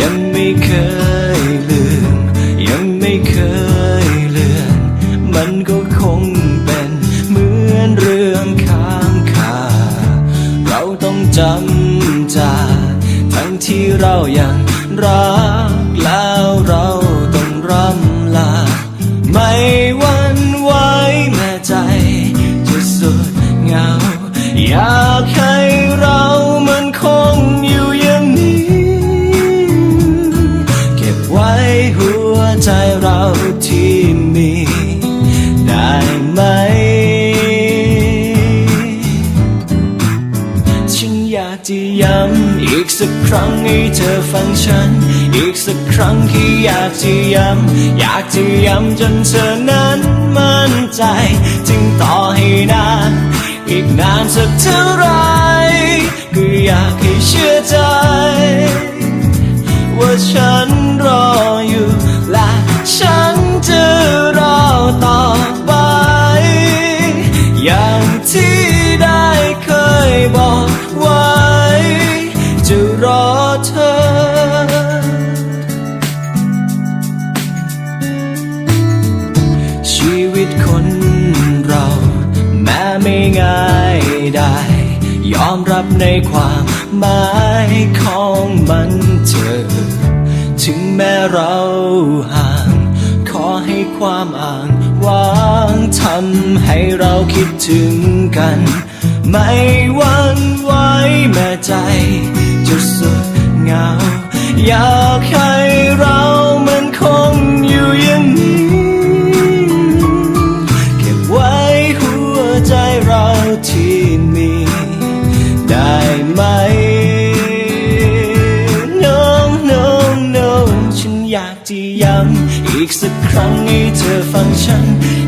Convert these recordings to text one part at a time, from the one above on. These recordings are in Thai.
ยังไม่เคยลืม ยังไม่เคยเลือน มันก็คงเป็นเหมือนเรื่องค้างคา เราต้องจำจาทั้งที่เรายังรักแล้วเราต้องร่ำลา ไม่หวันไหวแม้ใจจะสุดเหงา อยากให้ อยากจะย้ำอีกสักครั้งให้เธอฟังฉัน อีกสักครั้งที่อยากจะย้ำอยากจะย้ำจนเธอนั้นมั่นใจ จึงต่อให้นานอีกนานสักเท่าไหรก็อยากให้เชื่อใจ ง่ายได้ ยอมรับในความหมายของมันเธอ ถึงแม้เราห่าง ขอให้ความอ่างวางทำให้เราคิดถึงกัน ไม่วันไหวแม้ใจจะสุดเหงายา อีกสักครั้งให้เธอฟังฉัน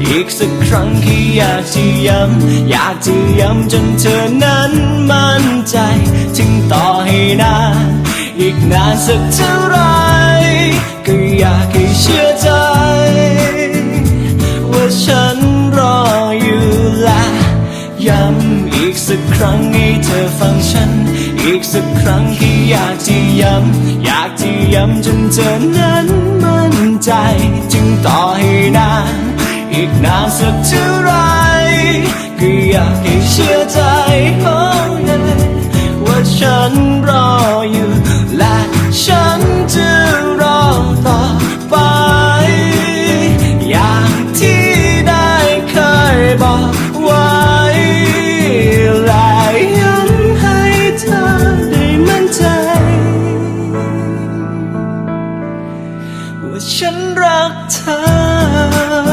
อีกสักครั้งที่อยากจะย้ำ อยากจะย้ำจนเธอนั้นมั่นใจ ถึงต่อให้นานอีกนานสักเท่าไร ก็อยากให้เชื่อใจ ว่าฉันรออยู่และ ย้ำอีกสักครั้งให้เธอฟังฉัน อีกสักครั้งที่อยากที่ย้ำอยากที่ย้ำจนเธอนั้นมั่นใจ จึงต่อให้นานอีกนานสักเท่าไหรก็อยากให้เชื่อใจขอ้ยว่าฉันรอ ว่าฉันรักเธอ